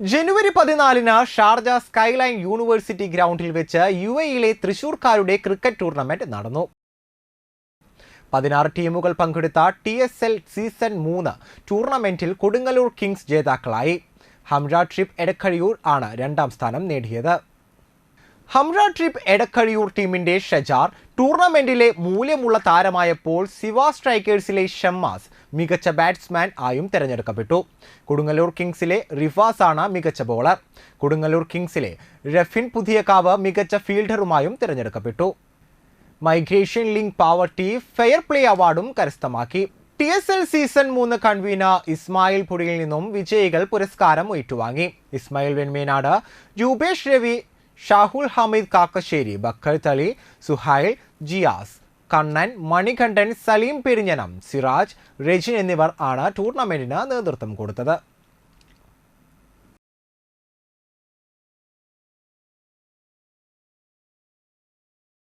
ജനുവരി പതിനാലിന് Sharjah skyline university ഗ്രൗണ്ടിൽ വെച്ച് യു എയിലെ തൃശൂർക്കാരുടെ ക്രിക്കറ്റ് ടൂർണമെന്റ് നടന്നു. പതിനാറ് ടീമുകൾ പങ്കെടുത്ത ടി എസ് എൽ സീസൺ മൂന്ന് ടൂർണമെന്റിൽ കൊടുങ്ങല്ലൂർ കിങ്സ് ജേതാക്കളായി. ഹംറ ട്രിപ്പ് എടക്കഴിയൂർ ആണ് രണ്ടാം സ്ഥാനം നേടിയത്. ഹംറ ട്രിപ്പ് എടക്കഴിയൂർ ടീമിന്റെ ഷജാർ ടൂർണമെന്റിലെ മൂല്യമുള്ള താരമായപ്പോൾ സിവ സ്ട്രൈക്കേഴ്സിലെ ഷമ്മാസ് മികച്ച ബാറ്റ്സ്മാൻ ആയും തിരഞ്ഞെടുക്കപ്പെട്ടു. കൊടുങ്ങല്ലൂർ കിങ്സിലെ റിഫാസ് ആണ് മികച്ച ബോളർ. കൊടുങ്ങല്ലൂർ കിങ്സിലെ റഫിൻ പുതിയക്കാവ് മികച്ച ഫീൽഡറുമായും തിരഞ്ഞെടുക്കപ്പെട്ടു. Migration link poverty fair play അവാർഡും കരസ്ഥമാക്കി. ടി എസ് എൽ സീസൺ മൂന്ന് കൺവീനർ ഇസ്മായിൽ പുടിയിൽ നിന്നും വിജയികൾ പുരസ്കാരം ഏറ്റുവാങ്ങി. ഇസ്മായിൽ വെൺമേനാട് രൂപേഷ് രവി ഷാഹുൽ ഹമീദ് കാക്കശ്ശേരി ബക്കർ തളി സുഹൈൽ ജിയാസ് കണ്ണൻ മണികണ്ഠൻ സലീം പെരിഞ്ഞനം സിറാജ് റെജിൻ എന്നിവർ ആണ് ടൂർണമെന്റിന് നേതൃത്വം കൊടുത്തത്.